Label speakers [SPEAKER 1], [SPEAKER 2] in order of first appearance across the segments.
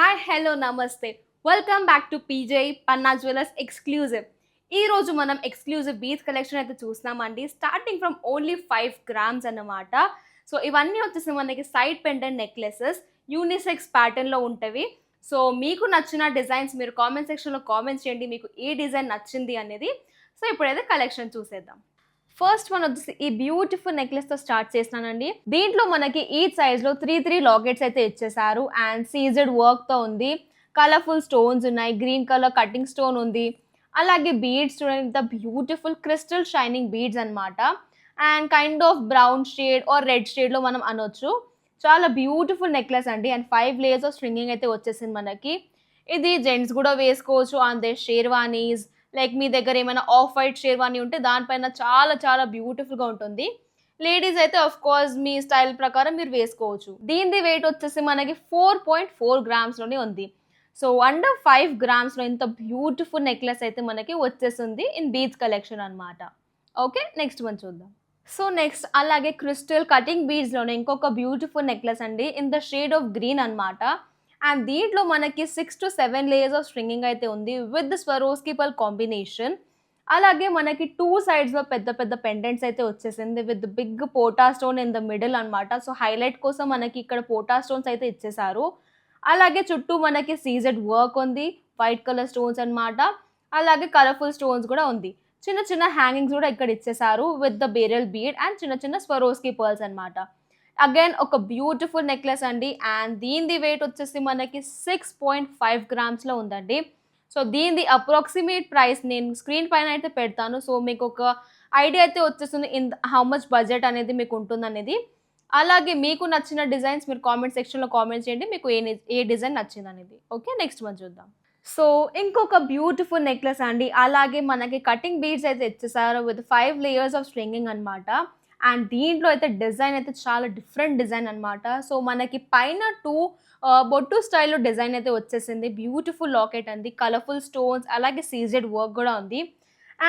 [SPEAKER 1] Hi hello నమస్తే. Welcome back to P J Panna jewellers exclusive ఈ రోజు మనం ఎక్స్క్లూజివ్ బీచ్ కలెక్షన్ అయితే చూస్తున్నామండి. Starting from only five grams అన్నమాట. సో ఇవన్నీ వచ్చేసి మనకి సైడ్ పెండెంట్ నెక్లెసెస్ యూనిసెక్స్ ప్యాటర్న్లో ఉంటవి. సో మీకు నచ్చిన డిజైన్స్ మీరు కామెంట్ సెక్షన్లో కామెంట్స్ చేయండి. మీకు ఏ డిజైన్ నచ్చింది అనేది. సో ఇప్పుడైతే కలెక్షన్ చూసేద్దాం. ఫస్ట్ వన్ వచ్చేసి ఈ బ్యూటిఫుల్ నెక్లెస్తో స్టార్ట్ చేస్తున్నానండి దీంట్లో మనకి ఈ సైజ్లో త్రీ త్రీ లాకెట్స్ అయితే ఇచ్చేసారు అండ్ సీజెడ్ వర్క్తో ఉంది. కలర్ఫుల్ స్టోన్స్ ఉన్నాయి. గ్రీన్ కలర్ కటింగ్ స్టోన్ ఉంది. అలాగే బీడ్స్ చూడండి ఇంత బ్యూటిఫుల్ క్రిస్టల్ షైనింగ్ బీడ్స్ అన్నమాట. And kind of brown shade or red షేడ్లో మనం అనొచ్చు. చాలా బ్యూటిఫుల్ నెక్లెస్ అండి. And five layers of stringing అయితే వచ్చేసింది మనకి. ఇది జెంట్స్ కూడా వేసుకోవచ్చు. ఆన్ దే షేర్వానీస్ లైక్ మీ దగ్గర ఏమైనా ఆఫ్ వైట్ షేర్వాణి ఉంటే దానిపైన చాలా చాలా బ్యూటిఫుల్గా ఉంటుంది. లేడీస్ అయితే ఆఫ్ కోర్స్ మీ స్టైల్ ప్రకారం మీరు వేసుకోవచ్చు. దీనిది వెయిట్ వచ్చేసి మనకి ఫోర్ పాయింట్ ఫోర్ గ్రామ్స్లోనే ఉంది. సో అండర్ ఫైవ్ గ్రామ్స్లో ఇంత బ్యూటిఫుల్ నెక్లెస్ అయితే మనకి వచ్చేస్తుంది ఇన్ బీచ్ కలెక్షన్ అన్నమాట. ఓకే నెక్స్ట్ వన్ చూద్దాం. సో నెక్స్ట్ అలాగే క్రిస్టల్ కటింగ్ బీడ్స్లోనే ఇంకొక బ్యూటిఫుల్ నెక్లెస్ అండి. In the shade of green అన్నమాట. అండ్ దీంట్లో మనకి six to seven layers of stringing అయితే ఉంది విత్ స్వరోస్కి పల్ కాంబినేషన్ అలాగే మనకి టూ సైడ్స్లో పెద్ద పెద్ద పెండెంట్స్ అయితే వచ్చేసింది with big pota stone in the middle అన్నమాట. సో హైలైట్ కోసం మనకి ఇక్కడ పోటా స్టోన్స్ అయితే ఇచ్చేసారు అలాగే చుట్టూ మనకి సీజెడ్ వర్క్ ఉంది వైట్ కలర్ స్టోన్స్ అన్నమాట. అలాగే కలర్ఫుల్ స్టోన్స్ కూడా ఉంది. చిన్న చిన్న హ్యాంగింగ్స్ కూడా ఇక్కడ ఇచ్చేసారు with the barrel bead and చిన్న చిన్న స్వరోస్కి పర్ల్స్ అన్నమాట. అగైన్ ఒక బ్యూటిఫుల్ నెక్లెస్ అండి. అండ్ దీనిది వెయిట్ వచ్చేసి మనకి సిక్స్ పాయింట్ ఫైవ్ గ్రామ్స్లో ఉందండి. సో దీనిది అప్రాక్సిమేట్ ప్రైస్ నేను స్క్రీన్ పైన అయితే పెడతాను. సో మీకు ఒక ఐడియా అయితే వచ్చేస్తుంది ఇన్ హౌ మచ్ బడ్జెట్ అనేది మీకు ఉంటుంది అనేది అలాగే మీకు నచ్చిన డిజైన్స్ మీరు కామెంట్ సెక్షన్లో కామెంట్ చేయండి. మీకు ఏ ఏ డిజైన్ నచ్చింది అనేది ఓకే నెక్స్ట్ మనం చూద్దాం. సో ఇంకొక బ్యూటిఫుల్ నెక్లెస్ అండి. అలాగే మనకి కటింగ్ బీడ్స్ అయితే ఇచ్చేసారు with five layers of stringing అన్నమాట. అండ్ దీంట్లో అయితే డిజైన్ అయితే చాలా డిఫరెంట్ డిజైన్ అనమాట సో మనకి పైన టూ బొట్టు స్టైల్లో డిజైన్ అయితే వచ్చేసింది. బ్యూటిఫుల్ లాకెట్ అంది. కలర్ఫుల్ స్టోన్స్ అలాగే సీజెడ్ వర్క్ కూడా ఉంది.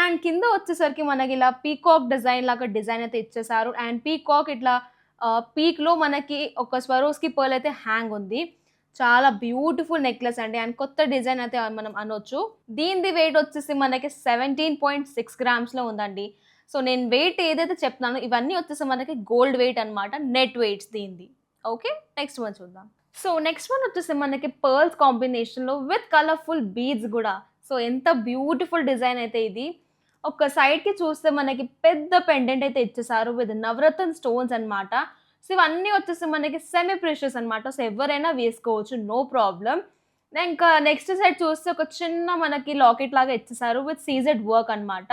[SPEAKER 1] అండ్ కింద వచ్చేసరికి మనకి ఇలా పీకాక్ డిజైన్ లాగా డిజైన్ అయితే ఇచ్చేసారు అండ్ పీకాక్ ఇట్లా పీక్లో మనకి ఒక స్వరోస్కి పర్ల్ అయితే హ్యాంగ్ ఉంది. చాలా బ్యూటిఫుల్ నెక్లెస్ అండి. అండ్ కొత్త డిజైన్ అయితే మనం అనొచ్చు. దీనిది వెయిట్ వచ్చేసి మనకి సెవెంటీన్ పాయింట్ సిక్స్ గ్రామ్స్లో ఉందండి. సో నేను వెయిట్ ఏదైతే చెప్తున్నానో ఇవన్నీ వచ్చేసి మనకి గోల్డ్ వెయిట్ అన్నమాట నెట్ వెయిట్స్ దీనిది. ఓకే నెక్స్ట్ వన్ చూద్దాం. సో నెక్స్ట్ వన్ వచ్చేసి మనకి పర్ల్స్ కాంబినేషన్లో విత్ కలర్ఫుల్ బీడ్స్ కూడా. సో ఎంత బ్యూటిఫుల్ డిజైన్ అయితే ఇది. ఒక సైడ్కి చూస్తే మనకి పెద్ద పెండెంట్ అయితే ఇచ్చేసారు విత్ నవరత్న స్టోన్స్ అనమాట సో ఇవన్నీ వచ్చేసి మనకి సెమీ ప్రెషర్స్ అనమాట సో ఎవరైనా వేసుకోవచ్చు నో ప్రాబ్లం ఇంకా నెక్స్ట్ సైడ్ చూస్తే ఒక చిన్న మనకి లాకెట్ లాగా ఇచ్చేసారు విత్ సీజెడ్ వర్క్ అన్నమాట.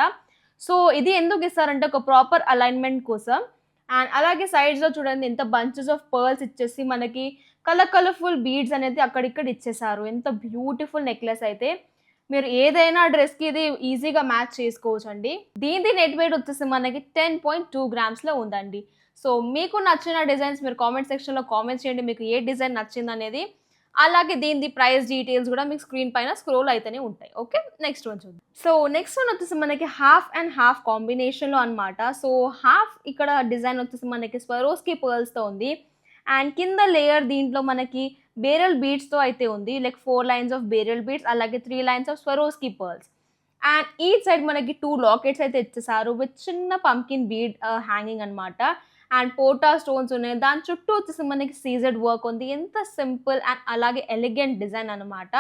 [SPEAKER 1] సో ఇది ఎందుకు ఇస్తారంటే ఒక ప్రాపర్ అలైన్మెంట్ కోసం. అండ్ అలాగే సైడ్స్లో చూడండి ఎంత బంచెస్ ఆఫ్ పర్ల్స్ ఇచ్చేసి మనకి కలర్ కలర్ఫుల్ బీడ్స్ అనేది అక్కడిక్కడ ఇచ్చేసారు. ఎంత బ్యూటిఫుల్ నెక్లెస్ అయితే. మీరు ఏదైనా డ్రెస్కి ఇది ఈజీగా మ్యాచ్ చేసుకోవచ్చు అండి దీని నెట్ వెయిట్ వచ్చేసి మనకి టెన్ పాయింట్ టూ గ్రామ్స్లో ఉందండి. సో మీకు నచ్చిన డిజైన్స్ మీరు కామెంట్ సెక్షన్లో కామెంట్స్ చేయండి. మీకు ఏ డిజైన్ నచ్చింది అనేది అలాగే దీని ప్రైస్ డీటెయిల్స్ కూడా మీకు స్క్రీన్ పైన స్క్రోల్ అయితేనే ఉంటాయి. ఓకే నెక్స్ట్ వన్ చూద్దాం. సో నెక్స్ట్ వన్ వచ్చేసి మనకి హాఫ్ అండ్ హాఫ్ కాంబినేషన్లో అనమాట సో హాఫ్ ఇక్కడ డిజైన్ వచ్చేసి మనకి స్వరోస్కి పర్ల్స్తో ఉంది. అండ్ కింద లేయర్ దీంట్లో మనకి బేరల్ బీడ్స్తో అయితే ఉంది. Like four lines of barrel beads అలాగే three lines of Swarovski pearls and ఈ సైడ్ మనకి టూ లాకెట్స్ అయితే ఇచ్చేసారు. విత్ చిన్న పంకిన్ బీడ్ హ్యాంగింగ్ అన్నమాట. అండ్ పోటా స్టోన్స్ ఉన్నాయి. దాని చుట్టూ వచ్చేసి మనకి సీజెడ్ వర్క్ ఉంది. ఎంత సింపుల్ అండ్ అలాగే ఎలిగెంట్ డిజైన్ అనమాట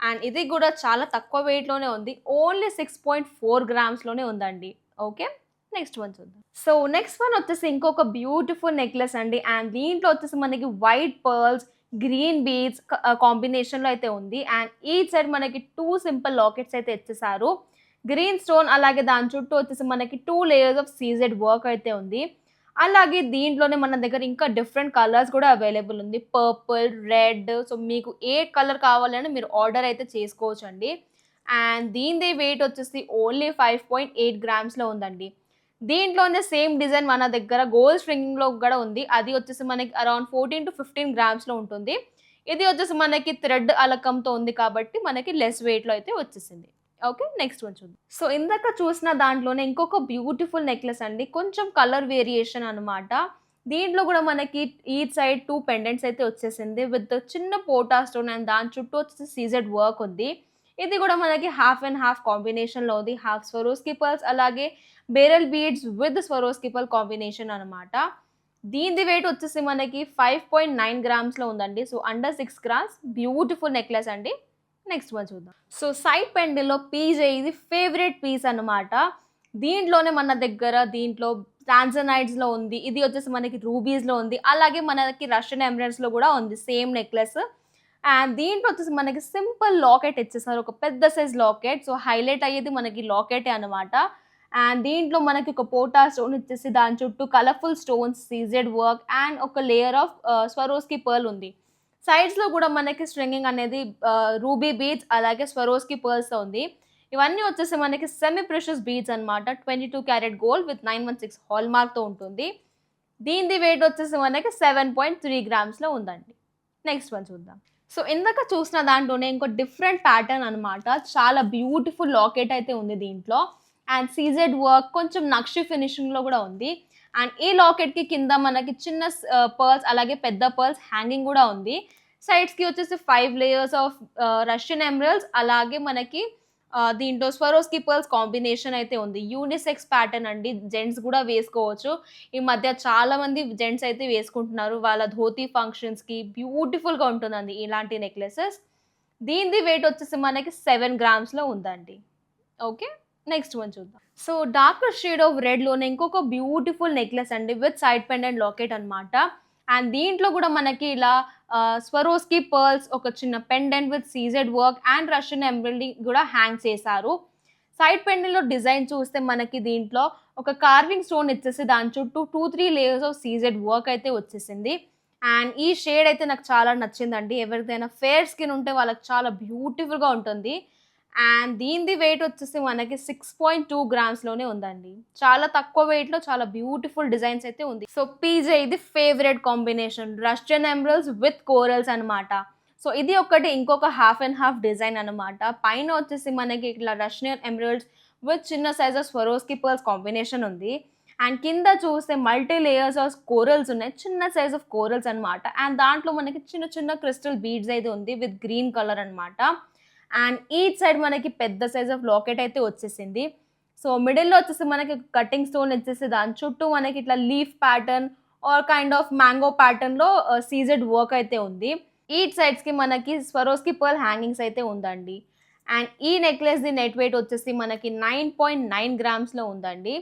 [SPEAKER 1] అండ్ ఇది కూడా చాలా తక్కువ వెయిట్లోనే ఉంది. ఓన్లీ సిక్స్ పాయింట్ ఫోర్ గ్రామ్స్లోనే ఉందండి. ఓకే నెక్స్ట్ వన్ చూద్దాం. సో నెక్స్ట్ వన్ వచ్చేసి ఇంకొక బ్యూటిఫుల్ నెక్లెస్ అండి. అండ్ దీంట్లో వచ్చేసి మనకి వైట్ పర్ల్స్ గ్రీన్ బీడ్స్ కాంబినేషన్లో అయితే ఉంది. అండ్ ఈ సైడ్ మనకి టూ సింపుల్ లాకెట్స్ అయితే ఇచ్చేసారు. గ్రీన్ స్టోన్ అలాగే దాని చుట్టూ వచ్చేసి మనకి two layers of C Z work అయితే ఉంది. అలాగే దీంట్లోనే మన దగ్గర ఇంకా డిఫరెంట్ కలర్స్ కూడా అవైలబుల్ ఉంది. పర్పుల్ రెడ్ సో మీకు ఏ కలర్ కావాలని మీరు ఆర్డర్ అయితే చేసుకోవచ్చు అండి అండ్ దీని వెయిట్ వచ్చేసి ఓన్లీ ఫైవ్ పాయింట్ ఎయిట్ గ్రామ్స్లో ఉందండి. దీంట్లోనే సేమ్ డిజైన్ మన దగ్గర గోల్డ్ స్ట్రింగ్లో కూడా ఉంది. అది వచ్చేసి మనకి అరౌండ్ ఫోర్టీన్ టు ఫిఫ్టీన్ గ్రామ్స్లో ఉంటుంది. ఇది వచ్చేసి మనకి థ్రెడ్ అలకంతో ఉంది కాబట్టి మనకి లెస్ వెయిట్లో అయితే వచ్చేసింది. ఓకే నెక్స్ట్ వన్ చూద్దాం. సో ఇందాక చూసిన దాంట్లోనే ఇంకొక బ్యూటిఫుల్ నెక్లెస్ అండి. కొంచెం కలర్ వేరియేషన్ అనమాట దీంట్లో కూడా మనకి ఈ సైడ్ టూ పెండెంట్స్ అయితే వచ్చేసింది. విత్ చిన్న పోటా స్టోన్ అండ్ దాని చుట్టూ వచ్చేసి సీజెడ్ వర్క్ ఉంది. ఇది కూడా మనకి హాఫ్ అండ్ హాఫ్ కాంబినేషన్లో ఉంది. హాఫ్ స్వరోస్కి పర్ల్స్ అలాగే barrel beads with Swarovski pearl combination అనమాట దీనిది వెయిట్ వచ్చేసి మనకి ఫైవ్ పాయింట్ నైన్ గ్రామ్స్లో ఉందండి. So under six grams beautiful necklace అండి. నెక్స్ట్ వన్ చూద్దాం. సో సైడ్ పెండిల్లో పీజే ఇది ఫేవరెట్ పీస్ అన్నమాట. దీంట్లోనే మన దగ్గర దీంట్లో ట్రాన్సనైడ్స్లో ఉంది. ఇది వచ్చేసి మనకి రూబీస్లో ఉంది. అలాగే మనకి రష్యన్ ఎమరెంట్స్లో కూడా ఉంది. సేమ్ నెక్లెస్ అండ్ దీంట్లో వచ్చేసి మనకి సింపుల్ లాకెట్ ఇచ్చేసారు ఒక పెద్ద సైజ్ లాకెట్ సో హైలైట్ అయ్యేది మనకి లాకెటే అనమాట అండ్ దీంట్లో మనకి ఒక పోటా స్టోన్ ఇచ్చేసి దాని చుట్టూ colourful stones CZ work and ఒక లేయర్ ఆఫ్ స్వరోస్కి పర్ల్ ఉంది. సైడ్స్లో కూడా మనకి స్ట్రింగింగ్ అనేది రూబీ బీడ్స్ అలాగే స్వరోస్కి పర్ల్స్తో ఉంది. ఇవన్నీ వచ్చేసి మనకి సెమీ ప్రెషస్ బీడ్స్ అనమాట twenty two carat gold with nine one six hall మార్క్తో ఉంటుంది. దీనిది వెయిట్ వచ్చేసి మనకి సెవెన్ పాయింట్ త్రీ గ్రామ్స్లో ఉందండి. నెక్స్ట్ వన్ చూద్దాం. సో ఇందాక చూసిన దాంట్లోనే ఇంకో డిఫరెంట్ ప్యాటర్న్ అనమాట చాలా బ్యూటిఫుల్ లాకెట్ అయితే ఉంది దీంట్లో. అండ్ సీజెడ్ వర్క్ కొంచెం నక్షి ఫినిషింగ్లో కూడా ఉంది. అండ్ ఈ లాకెట్కి కింద మనకి చిన్న పర్ల్స్ అలాగే పెద్ద పర్ల్స్ హ్యాంగింగ్ కూడా ఉంది. సైడ్స్కి వచ్చేసి five layers of Russian emeralds అలాగే మనకి దీంట్లో స్వరోస్కి పర్ల్స్ కాంబినేషన్ అయితే ఉంది. యూనిసెక్స్ ప్యాటర్న్ అండి. జెంట్స్ కూడా వేసుకోవచ్చు. ఈ మధ్య చాలా మంది జెంట్స్ అయితే వేసుకుంటున్నారు. వాళ్ళ ధోతి ఫంక్షన్స్కి బ్యూటిఫుల్గా ఉంటుందండి ఇలాంటి నెక్లెసెస్ దీనిది వెయిట్ వచ్చేసి మనకి సెవెన్ గ్రామ్స్లో ఉందండి. ఓకే నెక్స్ట్ వన్ చూద్దాం. సో డార్కర్ షేడ్ ఆఫ్ రెడ్లోనే ఇంకొక బ్యూటిఫుల్ నెక్లెస్ అండి విత్ సైడ్ పెండెంట్ లాకెట్ అన్నమాట. అండ్ దీంట్లో కూడా మనకి ఇలా స్వరోస్కి పర్ల్స్ ఒక చిన్న pendant with C Z work and Russian embroidery కూడా హ్యాంగ్ చేశారు. సైడ్ పెండెంట్లో డిజైన్ చూస్తే మనకి దీంట్లో ఒక కార్వింగ్ స్టోన్ ఇచ్చేసి దాని చుట్టూ two three layers of C Z work అయితే వచ్చేసింది. అండ్ ఈ షేడ్ అయితే నాకు చాలా నచ్చిందండి. ఎవరిదైనా ఫేర్ స్కిన్ ఉంటే వాళ్ళకి చాలా బ్యూటిఫుల్గా ఉంటుంది. అండ్ దీనిది వెయిట్ వచ్చేసి మనకి సిక్స్ పాయింట్ టూ గ్రామ్స్లోనే ఉందండి. చాలా తక్కువ వెయిట్లో చాలా బ్యూటిఫుల్ డిజైన్స్ అయితే ఉంది. సో పీజే ఇది favourite combination Russian emeralds with corals అనమాట సో ఇది ఒకటి ఇంకొక హాఫ్ అండ్ హాఫ్ డిజైన్ అనమాట పైన వచ్చేసి మనకి ఇట్లా రష్యన్ ఎంబ్రల్స్ విత్ చిన్న size of Swarovski pearls combination ఉంది. అండ్ కింద చూస్తే మల్టీ లేయర్స్ ఆఫ్ కోరల్స్ ఉన్నాయి. చిన్న సైజ్ ఆఫ్ కోరల్స్ అనమాట అండ్ దాంట్లో మనకి చిన్న చిన్న క్రిస్టల్ బీడ్స్ అయితే ఉంది విత్ గ్రీన్ కలర్ అనమాట అండ్ ఈచ్ సైడ్ మనకి పెద్ద సైజ్ ఆఫ్ లాకెట్ అయితే వచ్చేసింది. సో మిడిల్లో వచ్చేసి మనకి కటింగ్ స్టోన్ వచ్చేసి దాని చుట్టూ మనకి ఇట్లా leaf pattern or kind of mango ప్యాటర్న్లో సీజెడ్ వర్క్ అయితే ఉంది. ఈచ్ సైడ్స్కి మనకి స్వరోస్కి పర్ల్ హ్యాంగింగ్స్ అయితే ఉందండి. అండ్ ఈ నెక్లెస్ది నెట్ వెయిట్ వచ్చేసి మనకి నైన్ పాయింట్ నైన్ గ్రామ్స్లో ఉందండి.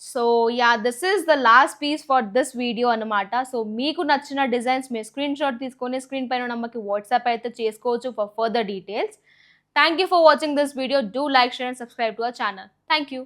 [SPEAKER 1] So ya this is the last piece for this video అనమాట సో మీకు నచ్చిన డిజైన్స్ మీరు స్క్రీన్ షాట్ తీసుకొని స్క్రీన్ పైన నమ్మకి వాట్సాప్ అయితే చేసుకోవచ్చు for further details. Thank you for watching this video. Do like, share and subscribe to our channel. Thank you.